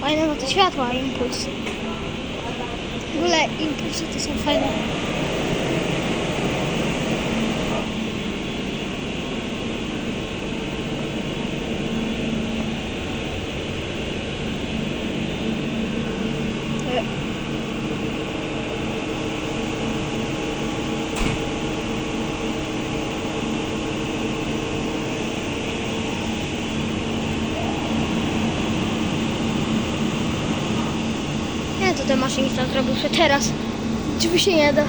Fajne, bo to światła, impuls. W ogóle impulsy to są fajne. To ten maszynista zrobił się teraz. Się nie da.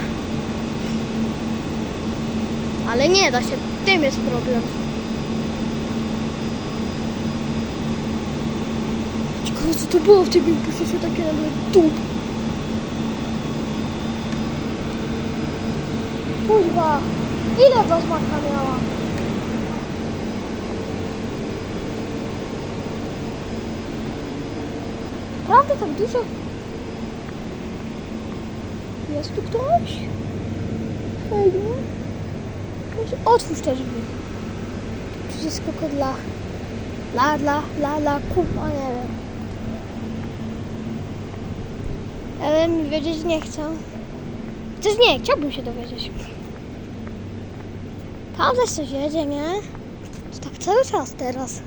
Ale nie da się, tym jest problem. Ciekawe co to było w tym impulsie, takie nagle tu. Kurwa, ile was matka miała? Prawda tak dużo? Jest tu ktoś? Może otwórz te drzwi. Przycisk tylko dla... Dla, dla, dla, dla, kupa, nie wiem. Ale mi wiedzieć nie chcę. Chociaż nie, chciałbym się dowiedzieć. Tam też coś jedzie, nie? To tak cały czas teraz.